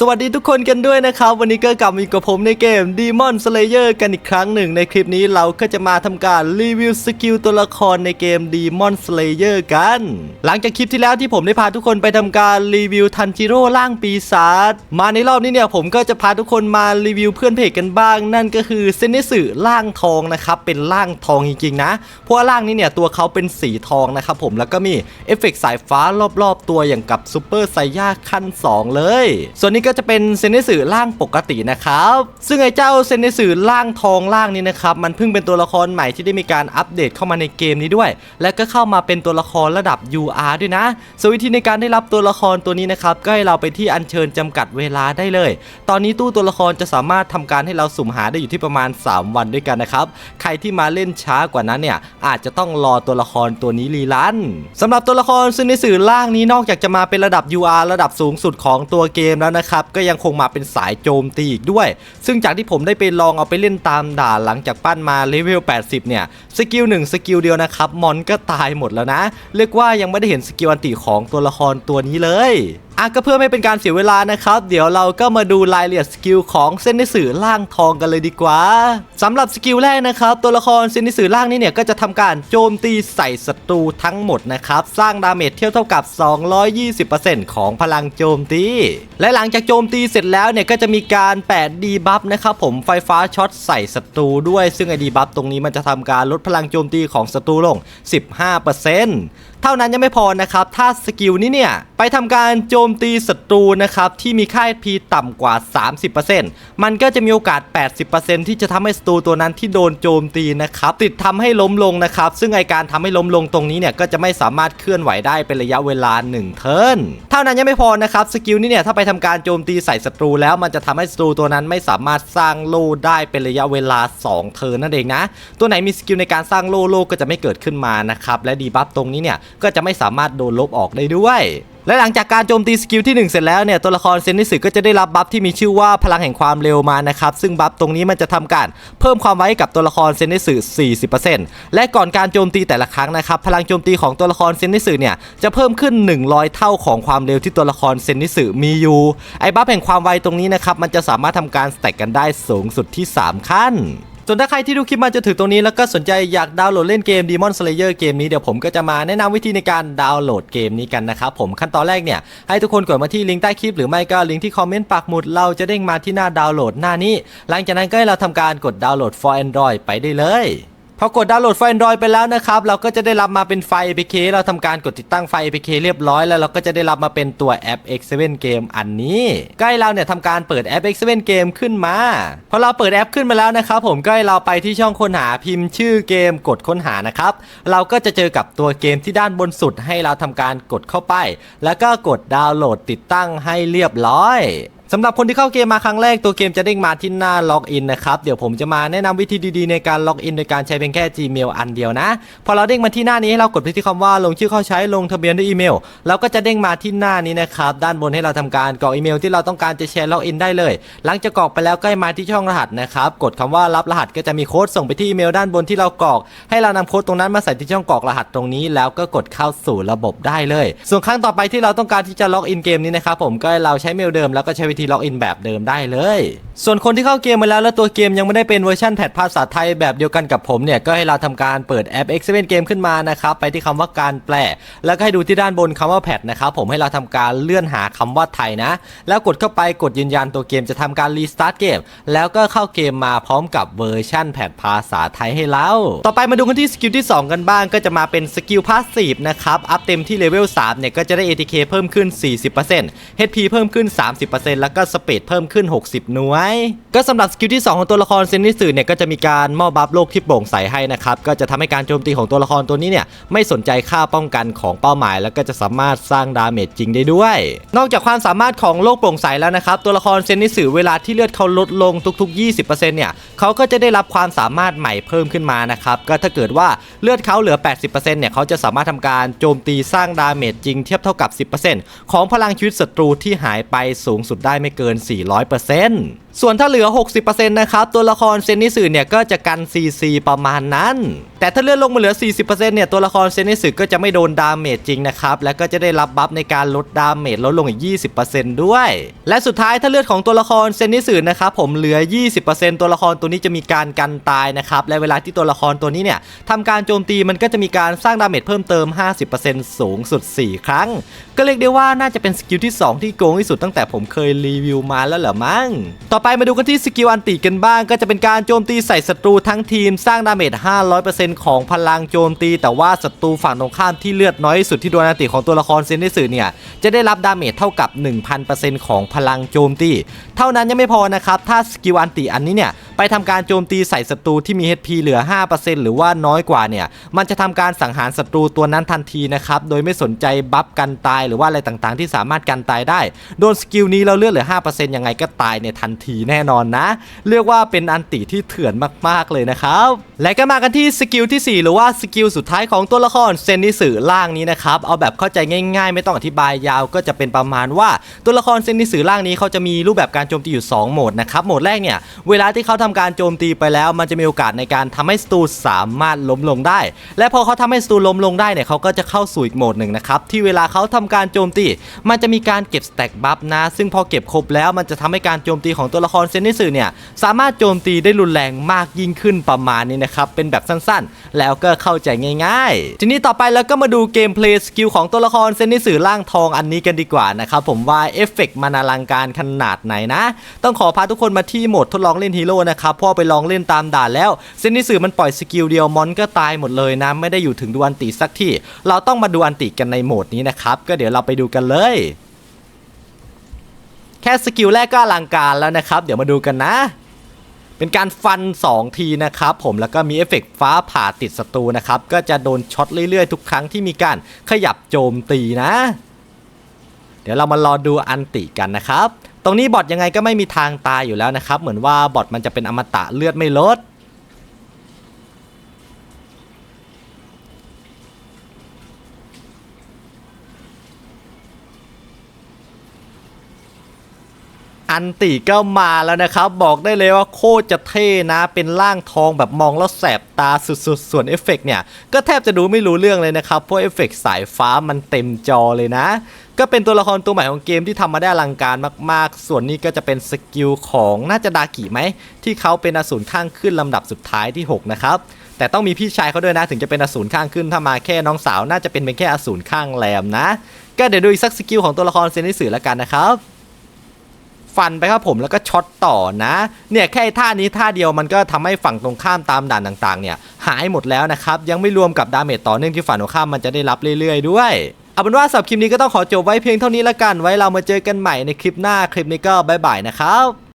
สวัสดีทุกคนกันด้วยนะครับ วันนี้ก็กลับมาอยู่กับผมในเกม Demon Slayer กันอีกครั้งหนึ่ง ในคลิปนี้เราก็จะมาทำการรีวิวสกิลตัวละครในเกม Demon Slayer กัน หลังจากคลิปที่แล้วที่ผมได้พาทุกคนไปทำการรีวิวทันจิโร่ร่างปีศาจมาในรอบนี้เนี่ยผมก็จะพาทุกคนมารีวิวเพื่อนเพจกันบ้าง นั่นก็คือเซนเนสึร่างทองนะครับเป็นร่างทองจริงๆนะเพราะว่าร่างนี้เนี่ยตัวเขาเป็นสีทองนะครับผมแล้วก็มีเอฟเฟกต์สายฟ้ารอบๆ ตัวอย่างกับซูเปอร์ไซย่าขั้น 2 เลย ส่วนนี้ก็จะเป็นเซนเนสึร่างปกตินะครับ ซึ่งไอ้เจ้าเซนเนสึร่างทองร่างนี้นะครับ มันเพิ่งเป็นตัวละครใหม่ที่ได้มีการอัปเดตเข้ามาในเกมนี้ด้วย และก็เข้ามาเป็นตัวละครระดับ UR ด้วยนะสวนวิธีในการได้รับตัวละครตัวนี้นะครับ ก็ให้เราไปที่อัญเชิญจำกัดเวลาได้เลย ตอนนี้ตู้ตัวละครจะสามารถทำการให้เราสุ่มหาได้อยู่ที่ประมาณ 3 วันด้วยกันนะครับ ใครที่มาเล่นช้ากว่านั้นเนี่ยอาจจะต้องรอตัวละครตัวนี้รีลันสำหรับตัวละครเซึ่งในสือล่างนี้นอกจากจะมาเป็นระดับ UR ระดับสูงสุดของตัวเกมแล้วนะครับก็ยังคงมาเป็นสายโจมตีอีกด้วย ซึ่งจากที่ผมได้ไปลองเอาไปเล่นตามด่านหลังจากปั้นมาเลเวล 80 เนี่ยสกิลหนึ่งสกิลเดียวนะครับมอนก็ตายหมดแล้วนะ เรียกว่ายังไม่ได้เห็นสกิลอันติของตัวละครตัวนี้เลย อะก็เพื่อไม่เป็นการเสียเวลานะครับ เดี๋ยวเราก็มาดูรายละเอียดสกิลของเซนนิสือล่างทองกันเลยดีกว่าสำหรับสกิลแรกนะครับ ตัวละครเซนนิสือล่างนี้เนี่ยก็จะทำการโจมตีใส่ศัตรูทั้งหมดนะครับ สร้างดาเมจเทียบเท่ากับ 220%ของพลังโจมตี และหลังจากโจมตีเสร็จแล้วเนี่ยก็จะมีการแปดดีบัฟนะครับผมไฟฟ้าช็อตใส่ศัตรูด้วยซึ่งไอดีบัฟตรงนี้มันจะทำการลดพลังโจมตีของศัตรูลง 15% เท่านั้นยังไม่พอนะครับ ถ้าสกิลนี้เนี่ย ไปทำการโจมตีศัตรูนะครับ ที่มีค่า HP ต่ำกว่า 30%มันก็จะมีโอกาส 80%ที่จะทำให้ศัตรูตัวนั้นที่โดนโจมตีนะครับ ติดทำให้ล้มลงนะครับ ซึ่งไอการทำให้ล้มลงตรงนี้เนี่ย ก็จะไม่สามารถเคลื่อนไหวได้เป็นระยะเวลา 1 เทิร์น เท่านั้นยังไม่พอนะครับ สกิลนี้เนี่ย ถ้าไปทำการโจมตีใส่ศัตรูแล้ว มันจะทำให้ศัตรูตัวนั้นไม่สามารถสร้างโล่ได้เป็นระยะเวลา 2 เทิร์นนั่นเองนะ ตัวไหนมีสกิลในการสร้างโล่โล่ก็จะไม่เกิดขึ้นมานะครับ และดีบัฟตรงนี้เนี่ยก็จะไม่สามารถโดนลบออกได้ด้วย และหลังจากการโจมตีสกิลที่ 1 เสร็จแล้วเนี่ยตัวละครเซนนิสึก็จะได้รับบัฟที่มีชื่อว่าพลังแห่งความเร็วมานะครับ ซึ่งบัฟตรงนี้มันจะทำการเพิ่มความไวให้กับตัวละครเซนนิสึ40%และก่อนการโจมตีแต่ละครั้งนะครับพลังโจมตีของตัวละครเซนนิสึเนี่ยจะเพิ่มขึ้น 100 เท่าของความเร็วที่ตัวละครเซนนิสึมีอยู่ไอ้บัฟแห่งความไวตรงนี้นะครับมันจะสามารถทำการสแต็กกันได้สูงสุดที่ 3 ขั้น ส่วนถ้าใครที่ดูคลิปมาจนถึงตรงนี้แล้วก็สนใจอยากดาวน์โหลดเล่นเกม Demon Slayer เกมนี้เดี๋ยวผมก็จะมาแนะนำวิธีในการดาวน์โหลดเกมนี้กันนะครับผมขั้นตอนแรกเนี่ยให้ทุกคนกดมาที่ลิงก์ใต้คลิปหรือไม่ก็ลิงก์ที่คอมเมนต์ปักหมุดเราจะเด้งมาที่หน้าดาวน์โหลดหน้านี้ หลังจากนั้นก็ให้เราทำการกดดาวน์โหลด for Android ไปได้เลย พอกดดาวน์โหลดไฟ Android ไปแล้วนะครับ เราก็จะได้รับมาเป็นไฟ APK เราทำการกดติดตั้งไฟ APK เรียบร้อยแล้วเราก็จะได้รับมาเป็นตัวแอป X7 Game อันนี้ ใก็ให้เราเนี่ยทำการเปิดแอป X7 Game ขึ้นมา พอเราเปิดแอปขึ้นมาแล้วนะครับผมก็ให้เราไปที่ช่องค้นหาพิมพ์ชื่อเกมกดค้นหานะครับ เราก็จะเจอกับตัวเกมที่ด้านบนสุดให้เราทำการกดเข้าไป แล้วก็กดดาวน์โหลดติดตั้งให้เรียบร้อย สำหรับคนที่เข้าเกมมาครั้งแรกตัวเกมจะเด้งมาที่หน้าล็อกอินนะครับเดี๋ยวผมจะมาแนะนำวิธีดีๆในการล็อกอินโดยการใช้เพียงแค่ Gmail อันเดียวนะ พอเราเด้งมาที่หน้านี้ให้เรากดไปที่คำว่าลงชื่อเข้าใช้ลงทะเบียนด้วยอีเมลเราก็จะเด้งมาที่หน้านี้นะครับด้านบนให้เราทำการกรอกอีเมลที่เราต้องการจะแชร์ล็อกอินได้เลย หลังจากกรอกไปแล้วก็ให้มาที่ช่องรหัสนะครับกดคำว่ารับรหัสก็จะมีโค้ดส่งไปที่อีเมลด้านบนที่เรากรอก ให้เรานำโค้ดตรงนั้นมาใส่ที่ช่องกรอกรหัสตรงนี้ แล้วก็กดเข้าสู่ระบบได้เลย ส่วนครั้งต่อไปที่เราต้องการที่จะล็อกอินเกมนี้นะครับผมก็เราใช้เมลเดิมแล้วก็ใช้วิธีล็อกอินแบบเดิมได้เลย ส่วนคนที่เข้าเกมมาแล้วแล้วตัวเกมยังไม่ได้เป็นเวอร์ชันแพทภาษาไทยแบบเดียวกันกับผมเนี่ยก็ให้เราทำการเปิดแอป X7 Game ขึ้นมานะครับไปที่คำว่าการแปล แล้วก็ให้ดูที่ด้านบนคำว่าแพทนะครับผมให้เราทำการเลื่อนหาคำว่าไทยนะ แล้วกดเข้าไปกดยืนยันตัวเกมจะทำการรีสตาร์ทเกมแล้วก็เข้าเกมมาพร้อมกับเวอร์ชันแพทภาษาไทยให้เราต่อไปมาดูกันที่สกิลที่ 2 กันบ้างก็จะมาเป็นสกิลพาสซีฟนะครับอัพเต็มที่เลเวล3เนี่ยก็จะได้ ATK เพิ่มขึ้น 40% HP เพิ่มขึ้น 30%แล้วก็สเปดเพิ่มขึ้น 60 หน่วย ก็สำหรับสกิลที่ 2 ของตัวละครเซนนิสึเนี่ยก็จะมีการมอบบัฟโลกที่โปร่งใสให้นะครับก็จะทำให้การโจมตีของตัวละครตัวนี้เนี่ยไม่สนใจค่าป้องกันของเป้าหมาย แล้วก็จะสามารถสร้างดาเมจจริงได้ด้วย นอกจากความสามารถของโลกโปร่งใสแล้วนะครับตัวละครเซนนิสึเวลาที่เลือดเขาลดลงทุก ๆ 20%เนี่ยเขาก็จะได้รับความสามารถใหม่เพิ่มขึ้นมานะครับก็ถ้าเกิดว่าเลือดเขาเหลือ 80%เนี่ยเขาจะสามารถทำการโจมตีสร้างดาเมจจริงเทียบเท่ากับ 10%ของพลังชีวิตศัตรูที่หายไปสูงสุดได้ไม่เกิน 400% ส่วนถ้าเหลือ 60%นะครับ ตัวละครเซนนิสึเนี่ยก็จะกัน CC ประมาณนั้น แต่ถ้าเลื่อนลงมาเหลือ 40%เนี่ยตัวละครเซนนิสึก็จะไม่โดนดาเมจจริงนะครับ แล้วก็จะได้รับบัฟในการลดดาเมจลดลงอีก 20%ด้วย และสุดท้ายถ้าเลือดของตัวละครเซนนิสึนะครับผมเหลือ 20%ตัวละครตัวนี้จะมีการกันตายนะครับ และเวลาที่ตัวละครตัวนี้เนี่ยทำการโจมตีมันก็จะมีการสร้างดาเมจเพิ่มเติม 50%สูงสุด 4 ครั้ง ก็เรียกได้ว่าน่าจะเป็นสกิลที่ 2 ที่โกงที่สุดตั้งแต่ผมเคยรีวิวมาแล้วเหรอมั้ง ต่อไปไปมาดูกันที่สกิลอันติกันบ้าง ก็จะเป็นการโจมตีใส่ศัตรูทั้งทีมสร้างดาเมจ 500%ของพลังโจมตี แต่ว่าศัตรูฝั่งตรงข้ามที่เลือดน้อยสุดที่โดนอันติของตัวละครเซนนิสึเนี่ยจะได้รับดาเมจเท่ากับ 1,000%ของพลังโจมตี เท่านั้นยังไม่พอนะครับถ้าสกิลอันติอันนี้เนี่ย ไปทำการโจมตีใส่ศัตรูที่มี HP เหลือ 5%หรือว่าน้อยกว่าเนี่ย มันจะทำการสังหารศัตรูตัวนั้นทันทีนะครับ โดยไม่สนใจบัฟกันตายหรือว่าอะไรต่างๆ ที่สามารถกันตายได้ โดนสกิลนี้เราเลือดเหลือ 5%ยังไงก็ตายในทันทีแน่นอนนะ เรียกว่าเป็นอันติที่เถื่อนมากๆเลยนะครับ และก็มากันที่สกิลที่ 4 หรือว่าสกิลสุดท้ายของตัวละครเซนนิสึล่างนี้นะครับเอาแบบเข้าใจง่ายๆ ไม่ต้องอธิบายยาวก็จะเป็นประมาณว่าตัวละครเซนนิสึล่างนี้เขาจะมีรูปแบบการโจมตีอยู่ 2 โหมดนะครับโหมดแรกเนี่ยเวลาที่เขาทำการโจมตีไปแล้ว มันจะมีโอกาสในการทำให้ศัตรูสามารถล้มลงได้ และพอเขาทำให้ศัตรูล้มลงได้เนี่ยเขาก็จะเข้าสู่อีกโหมดหนึ่งนะครับที่เวลาเขาทำการโจมตี มันจะมีการเก็บสแต็กบัฟนะ ซึ่งพอเก็บครบแล้วมันจะทำให้การโจมตีของตัวละครเซนนิสึเนี่ยสามารถโจมตีได้รุนแรงมากยิ่งขึ้นประมาณนี้นะครับเป็นแบบสั้นๆ แล้วก็เข้าใจง่ายๆ ทีนี้ต่อไปแล้วก็มาดูเกมเพลย์สกิลของตัวละครเซนนิสึล่างทองอันนี้กันดีกว่านะครับผมว่าเอฟเฟกต์มันอลังการขนาดไหนนะ ต้องขอพาทุกคนมาที่โหมดทดลองเล่นฮีโร่นะครับพราะไปลองเล่นตามด่านแล้วเซนนิสึมันปล่อยสกิลเดียวมอนก็ตายหมดเลยนะไม่ได้อยู่ถึงดูอันติสักที่ เราต้องมาดูอันติกันในโหมดนี้นะครับก็เดี๋ยวเราไปดูกันเลย แค่สกิลแรกก็อลังการแล้วนะครับ เดี๋ยวมาดูกันนะเป็นการฟัน 2 ทีนะครับผมแล้วก็มีเอฟเฟกฟ้าผ่าติดศัตรูนะครับก็จะโดนช็อตเรื่อยๆ ทุกครั้งที่มีการขยับโจมตีนะ เดี๋ยวเรามารอดูอันติกันนะครับ รงนี้บอทยังไงก็ไม่มีทางตายอยู่แล้วนะครับ เหมือนว่าบอทมันจะเป็นอมตะเลือดไม่ลด อันติก็มาแล้วนะครับ บอกได้เลยว่าโคตรจะเท่นะ เป็นร่างทองแบบมองแล้วแสบตาสุดๆ ส่วนเอฟเฟกต์เนี่ย ก็แทบจะดูไม่รู้เรื่องเลยนะครับ เพราะเอฟเฟกต์สายฟ้ามันเต็มจอเลยนะ ก็เป็นตัวละครตัวใหม่ของเกมที่ทำมาได้อลังการมากๆ ส่วนนี้ก็จะเป็นสกิลของน่าจะดากิไหม ที่เขาเป็นอสูรข้างขึ้นลำดับสุดท้ายที่ 6 นะครับแต่ต้องมีพี่ชายเขาด้วยนะถึงจะเป็นอสูรข้างขึ้นถ้ามาแค่น้องสาวน่าจะเป็นเป็นแค่อสูรข้างแรมนะ ก็เดี๋ยวดูอีกสักสกิลของตัวละครเซนิสึแล้วกันนะครับ ฟันไปครับผมแล้วก็ช็อตต่อนะเนี่ยแค่ท่านี้ท่าเดียวมันก็ทำให้ฝั่งตรงข้ามตามด่านต่างๆเนี่ยหายหมดแล้วนะครับยังไม่รวมกับดาเมจต่อเนื่องที่ฝั่งตรงข้ามมันจะได้รับเรื่อยๆ ด้วยเอาเป็นว่าสำหรับคลิปนี้ก็ต้องขอจบไว้เพียงเท่านี้ละกัน ไว้เรามาเจอกันใหม่ในคลิปหน้าคลิปนี้ก็บายบายนะครับ